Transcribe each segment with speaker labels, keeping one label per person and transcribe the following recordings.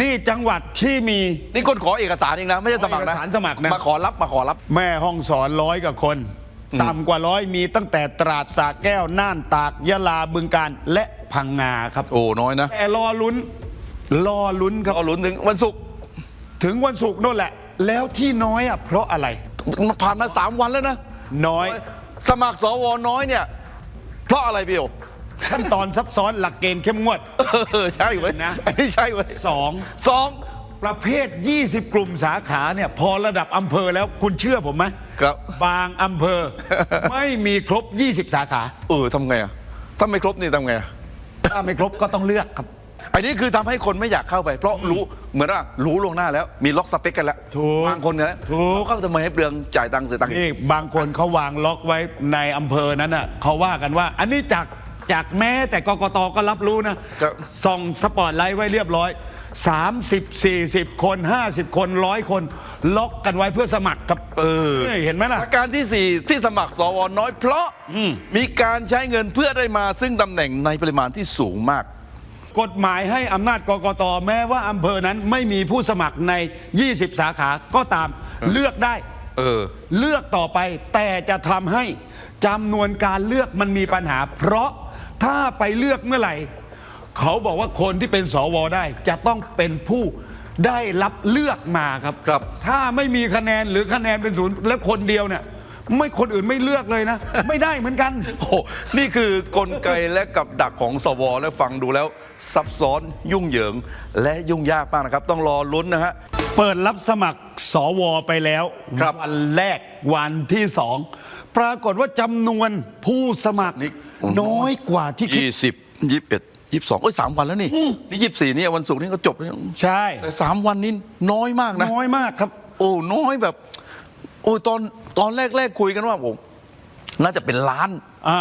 Speaker 1: นี่จังหวัดที่มี
Speaker 2: นี่คนขอเอกสารเองนะไม่ใช่สมัครนะ
Speaker 1: เอกสารสมัครนะ
Speaker 2: มาขอรับมาขอรับ
Speaker 1: แม่ห้องสอนร้อยกว่าคน ต่ำกว่าร้อยมีตั้งแต่ตราดสระแก้ว น่านตากยะลาบึงการและพังงาครับ
Speaker 2: โอ้น้อยนะ
Speaker 1: แต่รอลุ้น รอลุ้นครับ
Speaker 2: ก็ลุ้นถึงวันศุกร์
Speaker 1: ถึงวันศุกร์นู่นแหละ แล้วที่น้อยอะเพราะอะไร
Speaker 2: ผ่านมาสามวันแล้วนะ
Speaker 1: น้อย
Speaker 2: สมัครสวน้อยเนี่ย เพราะอะไรพี่โอ
Speaker 1: ขั้นตอนซับซ้อนหลักเกณฑ์เข้มงวด
Speaker 2: เออใช่เว้ย
Speaker 1: นะ
Speaker 2: อันนี้ใช่เว้ย
Speaker 1: สอง
Speaker 2: สอง
Speaker 1: ประเภท 20 กลุ่มสาขาเนี่ยพอระดับอำเภอแล้วคุณเชื่อผมไหม
Speaker 2: ครับ
Speaker 1: บางอำเภอ ไม่มีครบ 20 สาขา
Speaker 2: เออทำไงอะถ้าไม่ครบนี่ทำไงอะ
Speaker 1: ถ้าไม่ครบก็ต้องเลือกครับ
Speaker 2: อันนี้คือทำให้คนไม่อยากเข้าไป เพราะรู้เหมือนว่ารู้ล่วงหน้าแล้วมีล็อกสเปคกันแล้ว
Speaker 1: ถูก
Speaker 2: บางคนเนี่ย
Speaker 1: ถูก
Speaker 2: เข้าทำไมให้เปลืองจ่ายตังค์เสียตังค์อีก
Speaker 1: นี่บางคนเขาวางล็อกไว้ในอำเภอนั้นน่ะเขาว่ากันว่า อันนี้จาก จากแม้แต่กกตก็รับรู้นะ ครับ ส่องสปอตไลท์ไว้เรียบร้อย 30 40 คน 50 คนร้อยคน ล็อกกันไว้เพื่อสมัครครับ
Speaker 2: เออ
Speaker 1: นี่เห็นไหมล่ะ
Speaker 2: ประการที่ 4 ที่สมัครสวน้อยเพราะมีการใช้เงินเพื่อได้มาซึ่งตำแหน่งในปริมาณที่สูงมาก
Speaker 1: กฎหมายให้อำนาจกกตแม้ว่าอำเภอนั้นไม่มีผู้สมัครใน 20 สาขาก็ตามเลือกได้
Speaker 2: เออ
Speaker 1: เลือกต่อไปแต่จะทำให้จำนวนการเลือกมันมีปัญหา เพราะ ถ้าไปเลือกเมื่อไหร่ เขาบอกว่าคนที่เป็นสวได้ จะต้องเป็นผู้ได้รับเลือกมาครับ
Speaker 2: ครับ
Speaker 1: ถ้าไม่มีคะแนนหรือคะแนนเป็นศูนย์แล้วคนเดียวเนี่ย ไม่คนอื่นไม่เลือกเลยนะ ไม่ได้เหมือนกัน
Speaker 2: โอ้โหนี่คือกลไกและกับดักของสวและฟังดูแล้ว ซับซ้อนยุ่งเหยิง และยุ่งยากมากนะครับ ต้องรอลุ้นนะฮะ
Speaker 1: เปิดรับสมัครสวไปแล้ว
Speaker 2: ครับ
Speaker 1: วันแรกวันที่สอง ปรากฏว่าจำนวนผู้สมัคร
Speaker 2: นี่
Speaker 1: น้อยกว่าที่คิด
Speaker 2: ยี่สิบยี่สิบเอ็ดยี่สิบสองเอ้ยสามวันแล้วนี่ นี่ยี่สิบสี่เนี่ยวันศุกร์นี่ก็จบแล้ว
Speaker 1: ใช่
Speaker 2: แต่สามวันนี้น้อยมากนะ
Speaker 1: น้อยมากครับ
Speaker 2: โอ้น้อยแบบ โอ้ตอนตอนแรกแรกคุยกันว่าผมน่าจะเป็นล้าน
Speaker 1: อ่า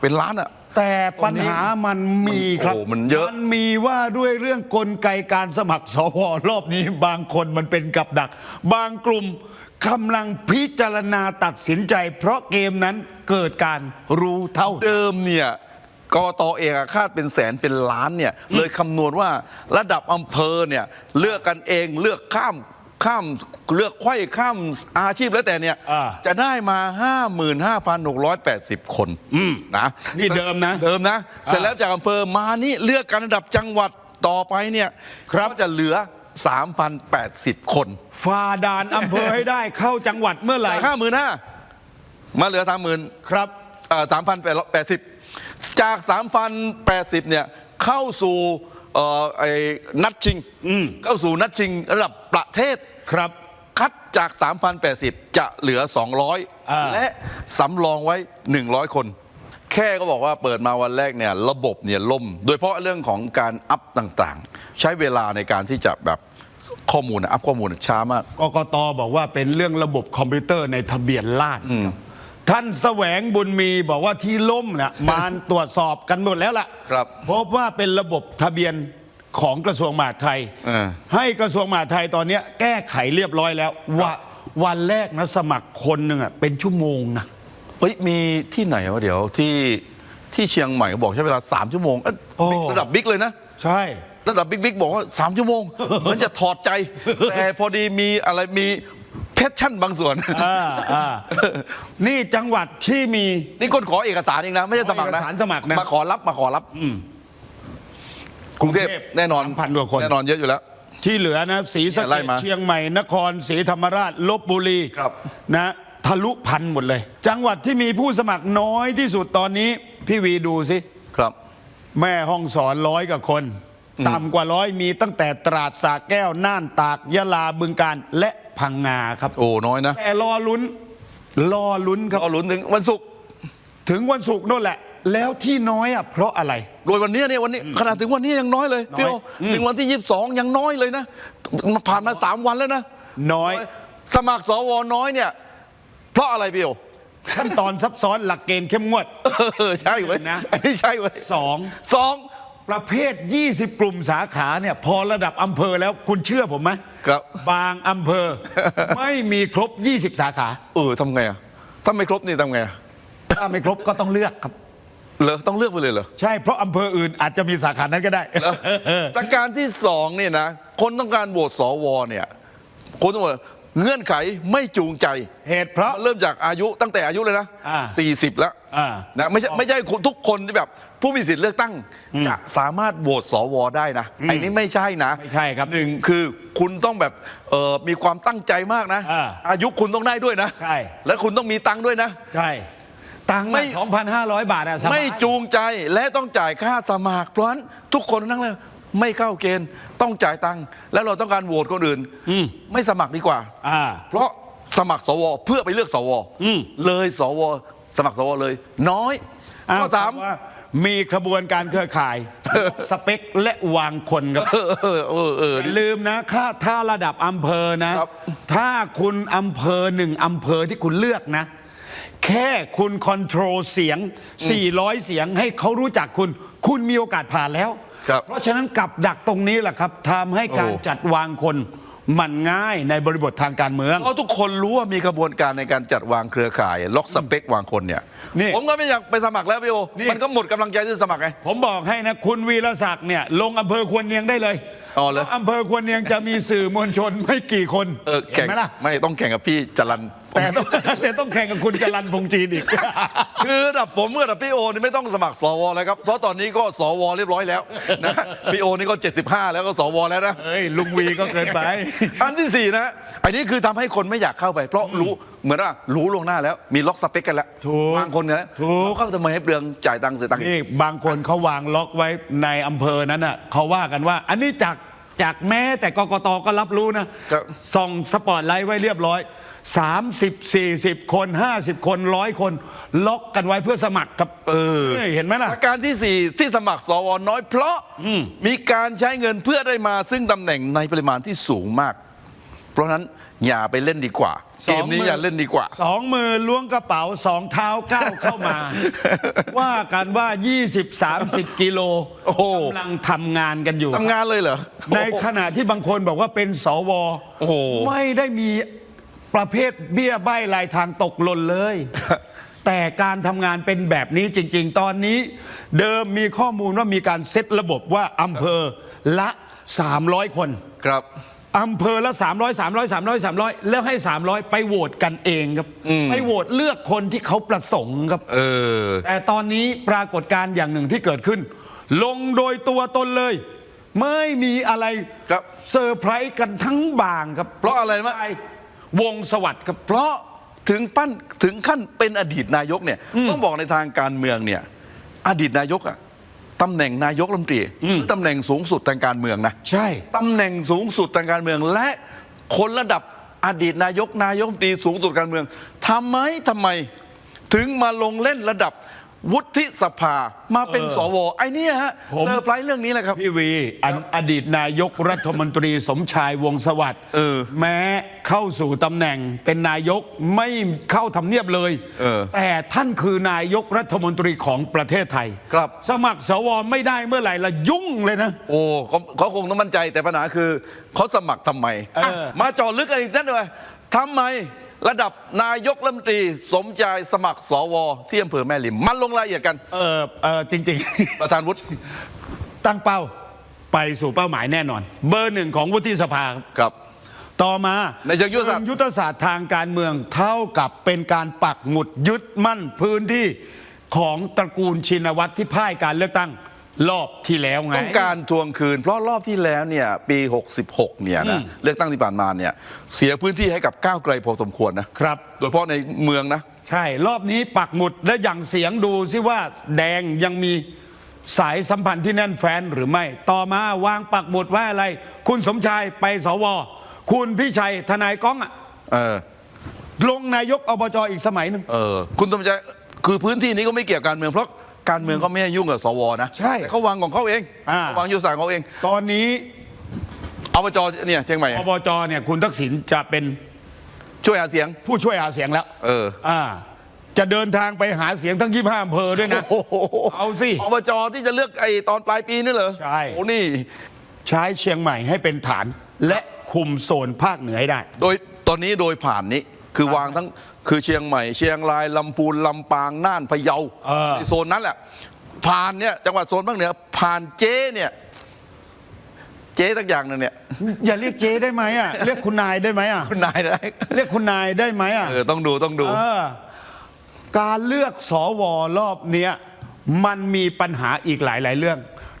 Speaker 2: เป็นล้านอะ
Speaker 1: แต่ปัญหามันมีครับ
Speaker 2: โอ้มันเยอะ
Speaker 1: มันมีว่าด้วยเรื่องกลไกการสมัครสวรอบนี้ บางคนมันเป็นกับดัก บางกลุ่ม กำลังพิจารณาตัดสินใจ เพราะเกมนั้นเกิดการรู้เท่า
Speaker 2: เดิมเนี่ยกตเองอะคาดเป็นแสนเป็นล้านเนี่ยเลยคำนวณว่าระดับอำเภอเนี่ยเลือกกันเองเลือกข้ามข้ามเลือกไขว้ข้ามอาชีพแล้วแต่เนี่ย
Speaker 1: อ่า
Speaker 2: จะได้มา 55,680 คนนะ
Speaker 1: นี่เดิมนะ
Speaker 2: เดิมนะ เสร็จแล้วจากอำเภอมานี่เลือกกันระดับจังหวัดต่อไปเนี่ย
Speaker 1: ครับ
Speaker 2: ก็จะเหลือ 3,080 คน
Speaker 1: ฝ่าด่านอำเภอให้ได้เข้าจังหวัดเมื่อไหร่
Speaker 2: จาก55,000มาเหลือ30,000
Speaker 1: ครับ
Speaker 2: สามพันแปดสิบจาก3,080เนี่ยเข้าสู่เอ่อไอ้นัดชิงเข้าสู่นัดชิงระดับประเทศ
Speaker 1: ครับ
Speaker 2: คัดจาก 3,080 จะเหลือ
Speaker 1: อ่า
Speaker 2: 200และสำรองไว้ 100 คน แค่ก็บอกว่าเปิดมาวันแรกเนี่ยระบบเนี่ยล่ม โดยเฉพาะเรื่องของการอัพต่างๆ ใช้เวลาในการที่จะแบบข้อมูลนะอัพข้อมูลช้ามาก
Speaker 1: กกตบอกว่าเป็นเรื่องระบบคอมพิวเตอร์ในทะเบียนราษฎร์ครับท่านแสวงบุญมีบอกว่าที่ล่มเนี่ยมานตรวจสอบกันหมดแล้วล่ะ
Speaker 2: ครับ
Speaker 1: พบว่าเป็นระบบทะเบียนของกระทรวงมหาดไทย
Speaker 2: เออ
Speaker 1: ให้กระทรวงมหาดไทยตอนเนี้ยแก้ไขเรียบร้อยแล้วว่าวันแรกนะสมัครคนหนึ่งอะเป็นชั่วโมงนะ
Speaker 2: เฮ้ยมีที่ไหนวะเดี๋ยวที่ที่เชียงใหม่เขาบอกใช้เวลา 3 ชั่วโมงเอ้ย
Speaker 1: โอ้
Speaker 2: ระดับบิ๊กเลยนะ
Speaker 1: ใช่
Speaker 2: ระดับบิ๊กบิ๊กบอกว่า 3 ชั่วโมง เหมือนจะถอดใจ แต่พอดีมีอะไรมีแพชชั่นบางส่วน
Speaker 1: อ่าอ่านี่จังหวัดที่มี
Speaker 2: นี่คนขอเอกสารเองนะ ไม่ใช่สมัครนะ
Speaker 1: เอกสารสมัครนะ
Speaker 2: มาขอรับมาขอรับกรุงเทพแน่นอน
Speaker 1: 3,000กว่าคน
Speaker 2: แน่นอนเยอะอยู่แล้ว
Speaker 1: ที่เหลือนะศรีสะ
Speaker 2: ไล่
Speaker 1: เกษ
Speaker 2: มา
Speaker 1: เชียงใหม่ นครศรีธรรมราชลบบุรี
Speaker 2: ครับ
Speaker 1: นะ ทะลุพันหมดเลย จังหวัดที่มีผู้สมัครน้อยที่สุดตอนนี้ พี่วีดูสิ
Speaker 2: ครับ
Speaker 1: แม่ห้องสอนร้อยกว่าคน ต่ำกว่าร้อยมีตั้งแต่ตราดสระแก้ว น่านตาก ยะลาบึงการและพังงาครับ
Speaker 2: โอ้ น้อยนะ
Speaker 1: แต่รอลุ้น รอลุ้นครับ
Speaker 2: ก็ลุ้นถึงวันศุกร์
Speaker 1: ถึงวันศุกร์นู่นแหละ แล้วที่น้อยอะเพราะอะไร
Speaker 2: โดยวันนี้เนี่ยวันนี้ขนาดถึงวันนี้ยังน้อยเลยพี่โอ
Speaker 1: น้อยอืม
Speaker 2: ถึงวันที่ 22 ยังน้อยเลยนะผ่านมา 3 วันแล้วนะ
Speaker 1: น้อย
Speaker 2: สมัครสวน้อยเนี่ย เพราะอะไรพี่โอ
Speaker 1: ขั้นตอนซับซ้อนหลักเกณฑ์เข้มงวด
Speaker 2: เออใช่เว้ย
Speaker 1: นะ
Speaker 2: อันนี้ใช่เว้ย
Speaker 1: สอง
Speaker 2: สอง
Speaker 1: ประเภท 20 กลุ่มสาขาเนี่ยพอระดับอำเภอแล้วคุณเชื่อผมไหม
Speaker 2: ครับ
Speaker 1: บางอำเภอ ไม่มีครบ 20 สาขา
Speaker 2: เออทำไงอะถ้าไม่ครบนี่ทำไงอะ
Speaker 1: ถ้าไม่ครบก็ต้องเลือกครับ
Speaker 2: เหรอต้องเลือกไปเลยเหรอ
Speaker 1: ใช่เพราะอำเภออื่นอาจจะมีสาขานั้นก็ได้
Speaker 2: ประการที่สองเนี่ยนะ คนต้องการโหวตสวเนี่ย คนต้องบอก เงื่อนไขไม่จูงใจ
Speaker 1: เหตุเพราะ
Speaker 2: มันเริ่มจากอายุตั้งแต่อายุเลยนะ
Speaker 1: อ่า
Speaker 2: 40 แล้ว
Speaker 1: อ่า
Speaker 2: นะไม่ใช่ไม่ใช่ทุกคนที่แบบ ผู้มีสิทธิ์เลือกตั้ง จะสามารถโหวตสวได้นะไอ้นี่ไม่ใช่นะ
Speaker 1: ไม่ใช่ครับ
Speaker 2: หนึ่งคือคุณต้องแบบเอ่อมีความตั้งใจมากนะ
Speaker 1: อ่า
Speaker 2: อายุคุณต้องได้ด้วยนะ
Speaker 1: ใช่
Speaker 2: และคุณต้องมีตังค์ด้วยนะ
Speaker 1: ใช่ตังค์
Speaker 2: ไม่
Speaker 1: สองพันห้าร้อยบาทอะสบาย
Speaker 2: ไม่จูงใจและต้องจ่ายค่าสมัครเพราะฉะนั้นทุกคนนั่งเลย ไม่เข้าเกณฑ์ต้องจ่ายตังค์แล้วเราต้องการโหวตคนอื่นไม่สมัครดีกว่า
Speaker 1: อ่า
Speaker 2: เพราะสมัครสวเพื่อไปเลือกสว
Speaker 1: อืม
Speaker 2: เลยสว สมัครสวเลย น้อยข้อสาม
Speaker 1: ว่ามีขบวนการเครือข่าย สเปคและวางคนครับ
Speaker 2: เออเออเออเออ
Speaker 1: อย่าลืมนะค่าถ้าระดับอำเภอนะ
Speaker 2: ครับ
Speaker 1: ถ้าคุณอำเภอหนึ่งอำเภอที่คุณเลือกนะ แค่คุณคอนโทรลเสียง 400 เสียงให้เขารู้จักคุณ คุณมีโอกาสผ่านแล้ว
Speaker 2: ครับ
Speaker 1: เพราะฉะนั้นกับดักตรงนี้แหละครับทำให้การ
Speaker 2: โอ้
Speaker 1: จัดวางคนมันง่ายในบริบททางการเมือง
Speaker 2: เพราะทุกคนรู้ว่ามีกระบวนการในการจัดวางเครือข่าย ล็อกสเปควางคนเนี่ย
Speaker 1: นี่
Speaker 2: ผมก็ไม่อยากไปสมัครแล้วพี่โอ
Speaker 1: นี่
Speaker 2: มันก็หมดกำลังใจที่จะสมัครไง
Speaker 1: ผมบอกให้นะ คุณวีรศักดิ์เนี่ยลงอำเภอควรเนียงได้เลย
Speaker 2: อ๋อเหรอ
Speaker 1: พราะอำเภอควรเนียงจะมีสื่อมวลชนไม่กี่คน
Speaker 2: เออ
Speaker 1: เห็
Speaker 2: แข่
Speaker 1: น
Speaker 2: ง
Speaker 1: ไหมล่ะ
Speaker 2: ไม่ต้องแข่งกับพี่จรัน
Speaker 1: แต่ต้องแต่ต้องแข่งกับคุณจรันพงษ์จีนอีก
Speaker 2: คือระดับผมกับระดับพี่โอนี่ไม่ต้องสมัครสวแล้วครับ เพราะตอนนี้ก็สวเรียบร้อยแล้วนะพี่โอนี่ก็ 75 แล้วก็สวแล้วนะ
Speaker 1: เฮ้ย ลุงวีก็เกินไป
Speaker 2: อันที่สี่นะ อันนี้คือทำให้คนไม่อยากเข้าไป เพราะรู้เหมือนว่ารู้ลวงหน้าแล้วมีล็อกสเปคกันแล้ว
Speaker 1: ถูก
Speaker 2: บางคนกันแล้ว
Speaker 1: ถูก
Speaker 2: เข้าทำไมให้เปลืองจ่ายตังค์เสียตังค์อีก
Speaker 1: นี่บางคนเขาวางล็อกไว้ในอำเภอนั้นน่ะเขาว่ากันว่า อันนี้จากจากแม้แต่กกตก็รับรู้นะครับ ส่องสปอตไลท์ไว้เรียบร้อย 30 40 คน 50 คนร้อยคน ล็อกกันไว้เพื่อสมัครกับ
Speaker 2: เออ
Speaker 1: นี่เห็นไหมล่ะ
Speaker 2: ประการที่สี่ที่สมัครสวน้อยเพราะมีการใช้เงินเพื่อได้มาซึ่งตำแหน่งในปริมาณที่สูงมาก เพราะฉะนั้นอย่าไปเล่นดีกว่า เกมนี้อย่าเล่นดีกว่า
Speaker 1: สองมือล้วงกระเป๋าสองเท้าก้าวเข้ามา ว่ากันว่า 20-30 กิโล
Speaker 2: โอ้โห
Speaker 1: กำลังทำงานกันอยู่
Speaker 2: ทำงานเลยเหรอ
Speaker 1: ในขณะที่บางคนบอกว่าเป็นสว
Speaker 2: โอ้โห
Speaker 1: ไม่ได้มี ประเภทเบี้ยใบ้ลายทางตกหล่นเลย แต่การทำงานเป็นแบบนี้จริง ๆ ตอนนี้ เดิมมีข้อมูลว่ามีการเซตระบบว่าอำเภอละ 300 คน
Speaker 2: ครับ
Speaker 1: อำเภอละ 300 300 300 300 แล้วให้ 300 ไปโหวตกันเองครับ ไปโหวตเลือกคนที่เขาประสงค์ครับ
Speaker 2: เออ
Speaker 1: แต่ตอนนี้ปรากฏการณ์อย่างหนึ่งที่เกิดขึ้น ลงโดยตัวตนเลย ไม่มีอะไร
Speaker 2: ครับ
Speaker 1: เซอร์ไพรส์กันทั้งบางครับ
Speaker 2: เพราะอะไรมะ
Speaker 1: วงสวัสดิ์ครับ
Speaker 2: เพราะถึงปั้นถึงขั้นเป็นอดีตนายกเนี่ยต้องบอกในทางการเมืองเนี่ยอดีตนายกอะตำแหน่งนายกรัฐมนตรีคือตำแหน่งสูงสุดทางการเมืองนะ
Speaker 1: ใช่
Speaker 2: ตำแหน่งสูงสุดทางการเมือง และคนระดับอดีตนายกนายกรัฐมนตรีสูงสุดการเมืองทำไมทำไม ถึงมาลงเล่นระดับ วุฒิสภามาเป็นสวไอ้เนี่ยฮะ
Speaker 1: ผม
Speaker 2: เซอร์ไพรส์เรื่องนี้แหละครับ
Speaker 1: พี่วีอันอดีตนายกรัฐมนตรีสมชายวงศ์สวัสดิ์
Speaker 2: เออ
Speaker 1: แม้เข้าสู่ตำแหน่งเป็นนายกไม่เข้าทำเนียบเลย
Speaker 2: เออ
Speaker 1: แต่ท่านคือนายกรัฐมนตรีของประเทศไทย
Speaker 2: ครับ
Speaker 1: สมัครสวไม่ได้เมื่อไหร่ละยุ่งเลยนะ
Speaker 2: โอ้เขาเขาคงต้องมั่นใจแต่ปัญหาคือเขาสมัครทำไม
Speaker 1: เออ
Speaker 2: อะมาเจอลึกกันอีกนิดหน่อยทำไม ระดับนายกรัฐมนตรีสมใจสมัครสวที่อำเภอแม่ริม มันลงรายละเอียดกัน
Speaker 1: เออเออจริง
Speaker 2: ประธานวุฒิ
Speaker 1: ๆ ตั้งเป้าไปสู่เป้าหมายแน่นอน เบอร์หนึ่งของวุฒิสภาครับ
Speaker 2: ครับ
Speaker 1: ต่อมา
Speaker 2: ในเชิงยุทธศาสตร์
Speaker 1: ยุทธศาสตร์ทางการเมืองเท่ากับเป็นการปักหมุดยึดมั่นพื้นที่ของตระกูลชินวัตรที่พ่ายการเลือกตั้ง รอบที่แล้วไง
Speaker 2: ต้องการทวงคืน เพราะรอบที่แล้วเนี่ยปี 66 เนี่ยนะเลือกตั้งที่ผ่านมาเนี่ยเสียพื้นที่ให้กับก้าวไกลพอสมควรนะครับ โดยเฉพาะในเมืองนะ
Speaker 1: ใช่ รอบนี้ปักหมุดและอย่างเสียงดูซิว่าแดงยังมีสายสัมพันธ์ที่แน่นแฟ้นหรือไม่ ต่อมาวางปักหมุดไว้อะไร คุณสมชายไปสว คุณพี่ชัยทนายก้องอะ
Speaker 2: เออ
Speaker 1: ลงนายกอบจอีกสมัยหนึ่ง
Speaker 2: เออคุณสมใจคือพื้นที่นี้ก็ไม่เกี่ยวกับการเมืองเพราะ การเมืองเขาไม่ให้ยุ่งกับสวนะ
Speaker 1: ใช่
Speaker 2: แต่เขาวางของเขาเอง
Speaker 1: อ่า
Speaker 2: เขาวางยุทธศาสตร์ของเขาเอง
Speaker 1: ตอนนี้
Speaker 2: อบจเนี่ยเชียงใหม่
Speaker 1: อบจเนี่ยคุณทักษิณจะเป็น
Speaker 2: ช่วยหาเสียง
Speaker 1: ผู้ช่วยหาเสียงแล้ว
Speaker 2: เออ
Speaker 1: อ่า จะเดินทางไปหาเสียงทั้งยี่ห้าอำเภอด้วยนะ
Speaker 2: โอ้โห
Speaker 1: เอาสิ
Speaker 2: อบจที่จะเลือกไอ้ตอนปลายปีนี่เหรอ
Speaker 1: ใช่
Speaker 2: โอ้นี่
Speaker 1: ใช้เชียงใหม่ให้เป็นฐาน และคุมโซนภาคเหนือให้ได้
Speaker 2: โดยตอนนี้โดยผ่านนี้คือวางทั้ง คือเชียงใหม่เชียงรายลำพูนลำปางน่านพะเยา
Speaker 1: เออ
Speaker 2: ในโซนนั้นแหละผ่านเนี่ยจังหวัดโซนภาคเหนือผ่านเจ๊เนี่ย เจ๊สักอย่างหนึงเนี่ย
Speaker 1: อย่าเรียกเจ๊ได้ไหมอะ เรียกคุณนายได้ไหมอะ
Speaker 2: คุณนายได้
Speaker 1: เรียกคุณนายได้ไหมอะ
Speaker 2: เออต้องดูต้องดู
Speaker 1: เออการเลือกสวรอบเนี้ยมันมีปัญหาอีกหลายหลายๆเรื่อง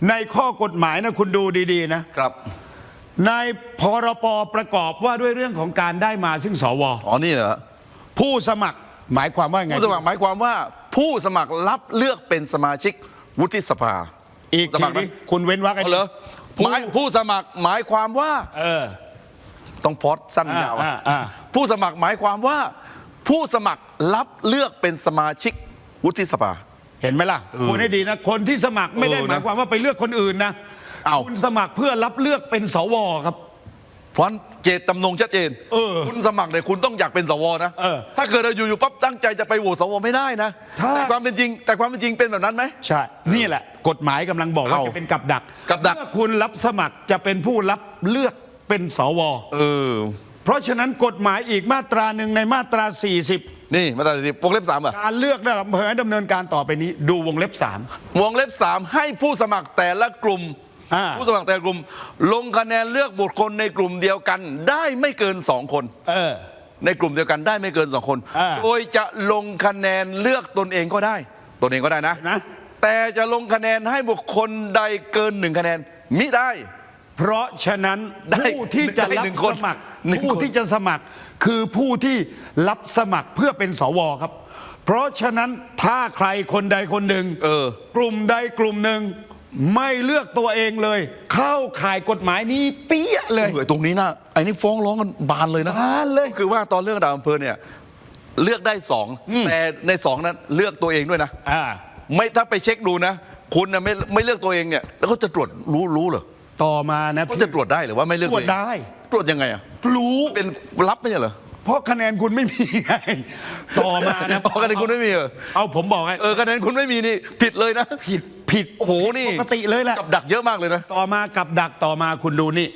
Speaker 1: ในข้อกฎหมายนะคุณดูดี ๆ นะ
Speaker 2: ครับ
Speaker 1: ในพรปประกอบว่าด้วยเรื่องของการได้มาซึ่งสว
Speaker 2: อ๋อนี่เหรอ
Speaker 1: ผู้สมัครหมายความว่าไง
Speaker 2: ผู้สมัครหมายความว่าผู้สมัครรับเลือกเป็นสมาชิกวุฒิสภา
Speaker 1: อีก
Speaker 2: ส
Speaker 1: ที
Speaker 2: มัคร
Speaker 1: นี้คุณเว้นวรรคไอ้
Speaker 2: เอาเหรอ
Speaker 1: ผู้
Speaker 2: หมายผู้สมัครหมายความว่า
Speaker 1: เออ
Speaker 2: ต้องพอดสั้น
Speaker 1: อ่ายา
Speaker 2: ว
Speaker 1: อ่าอ่า
Speaker 2: ผู้สมัครหมายความว่า ผู้สมัครรับเลือกเป็นสมาชิกวุฒิสภา
Speaker 1: เห็นไหมล่ะคุณให้ดีนะ คนที่สมัครไม่ได้
Speaker 2: เออนะ
Speaker 1: หมายความว่าไปเลือกคนอื่นนะ
Speaker 2: เอ้า
Speaker 1: คุณสมัครเพื่อรับเลือกเป็นสวครับ
Speaker 2: เพราะฉะนั้นเจตจำนงชัดเจน
Speaker 1: เออ
Speaker 2: คุณสมัครเนี่ยคุณต้องอยากเป็นสวนะ
Speaker 1: เออ
Speaker 2: ถ้าเกิดเราอยู่ๆปั๊บตั้งใจจะไปโหวตสวไม่ได้นะ
Speaker 1: ถ้า
Speaker 2: แต่ความเป็นจริง แต่ความเป็นจริงเป็นแบบนั้นไหม
Speaker 1: ใช่ นี่แหละ กฎหมายกำลังบอกว่า
Speaker 2: เอา
Speaker 1: จะเป็นกับดัก
Speaker 2: กับดัก
Speaker 1: เมื่อคุณรับสมัครจะเป็นผู้รับเลือกเป็นสว
Speaker 2: เออ
Speaker 1: เพราะฉะนั้นกฎหมายอีกมาตราหนึ่งในมาตรา 40
Speaker 2: นี่มาตราสิบวงเล็บสามอะ
Speaker 1: การเลือกได้รับอำเภอให้ดำเนินการต่อไปนี้ ดูวงเล็บ
Speaker 2: วงเล็บสามให้ผู้สมัครแต่ละกลุ่ม
Speaker 1: อ่า
Speaker 2: ผู้สมัครแต่ละกลุ่ม ลงคะแนนเลือกบุคคลในกลุ่มเดียวกัน ได้ไม่เกินสองคน
Speaker 1: 3เออ
Speaker 2: ในกลุ่มเดียวกันได้ไม่เกินสองคน
Speaker 1: อ่า
Speaker 2: โดยจะลงคะแนนเลือกตนเองก็ได้ ตนเองก็ได้นะ
Speaker 1: นะ
Speaker 2: แต่จะลงคะแนนให้บุคคลใดเกินหนึ่งคะแนนมิได้
Speaker 1: เพราะฉะนั้น
Speaker 2: ได้
Speaker 1: ผู้ที่จะ
Speaker 2: ได้
Speaker 1: รับ
Speaker 2: หนึ่ง
Speaker 1: ส
Speaker 2: คน
Speaker 1: มัคร
Speaker 2: หนึ่ง
Speaker 1: ผู้
Speaker 2: คน
Speaker 1: ที่จะสมัคร คือผู้ที่รับสมัครเพื่อเป็นสวครับ เพราะฉะนั้นถ้าใครคนใดคนหนึ่ง
Speaker 2: เออ
Speaker 1: กลุ่มใดกลุ่มหนึ่ง ไม่เลือกตัวเองเลย เข้าข่ายกฎหมายนี้เปี้ยเลย
Speaker 2: เออตรงนี้นะไอ้นี่ฟ้องร้องกันบานเลยนะ
Speaker 1: บานเลย
Speaker 2: คือว่าตอนเลือกระดับอำเภอเนี่ยเลือกได้สองแต่ในสองนั้นเลือกตัวเองด้วยนะ
Speaker 1: อ่า
Speaker 2: ไม่ถ้าไปเช็คดูนะ คุณนะไม่ไม่เลือกตัวเองเนี่ย แล้วเขาจะตรวจรู้รู้เหรอ
Speaker 1: ต่อมานะ
Speaker 2: เขา
Speaker 1: พี่
Speaker 2: จะตรวจได้หรือว่าไม่เลือก
Speaker 1: ตร
Speaker 2: ตัวว
Speaker 1: จ
Speaker 2: เอง
Speaker 1: ได้
Speaker 2: ตรวจยังไงอะ
Speaker 1: รู้
Speaker 2: เป็นรับไม่ใช่เหรอ
Speaker 1: เพราะคะแนนคุณไม่มีไงต่อมานะ
Speaker 2: อ๋อคะแนนคุณไม่มีเหรอ
Speaker 1: เอาผมบอกให้
Speaker 2: เออคะแนนคุณไม่มีนี่ผิดเลยนะ
Speaker 1: ผิด ผิด
Speaker 2: โอ้โหนี่
Speaker 1: ปกติเลยแหละ
Speaker 2: กับดักเยอะมากเลยนะ
Speaker 1: ต่อมากับดักต่อมาคุณดูนี่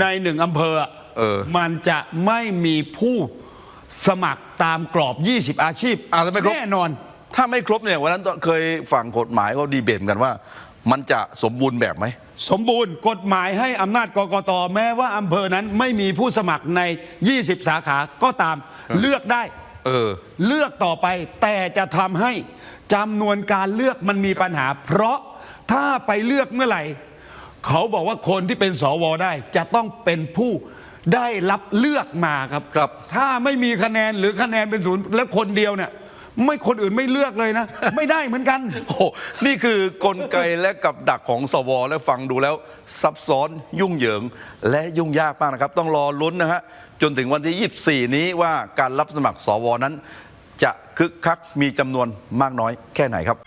Speaker 1: ในหนึ่งอำเภออะ
Speaker 2: เออ
Speaker 1: มันจะไม่มีผู้สมัครตามกรอบ 20 อาชีพ
Speaker 2: อ่าทำไมครบ
Speaker 1: แน่นอน
Speaker 2: ถ้าไม่ครบเนี่ยวันนั้นเคยฝั่งกฎหมายเขาดีเบตกันว่า มันจะสมบูรณ์แบบไหม
Speaker 1: สมบูรณ์กฎหมายให้อำนาจกกตแม้ว่าอำเภอนั้นไม่มีผู้สมัครใน 20 สาขาก็ตามเลือกได้
Speaker 2: เออ
Speaker 1: เลือกต่อไปแต่จะทำให้ จำนวนการเลือกมันมีปัญหา เพราะถ้าไปเลือกเมื่อไหร่ เขาบอกว่าคนที่เป็นสวได้ จะต้องเป็นผู้ได้รับเลือกมาครับ
Speaker 2: ครับ
Speaker 1: ถ้าไม่มีคะแนนหรือคะแนนเป็นศูนย์แล้วคนเดียวเนี่ย ไม่คนอื่นไม่เลือกเลยนะ ไม่ได้เหมือนกัน
Speaker 2: โอ้โหนี่คือกลไกและกับดักของสวและฟังดูแล้ว ซับซ้อนยุ่งเหยิงและยุ่งยากมากนะครับ ต้องรอลุ้นนะฮะจนถึงวันที่ 24 นี้ว่าการรับสมัครสวนั้นจะ คึกคักมีจำนวนมากน้อยแค่ไหนครับ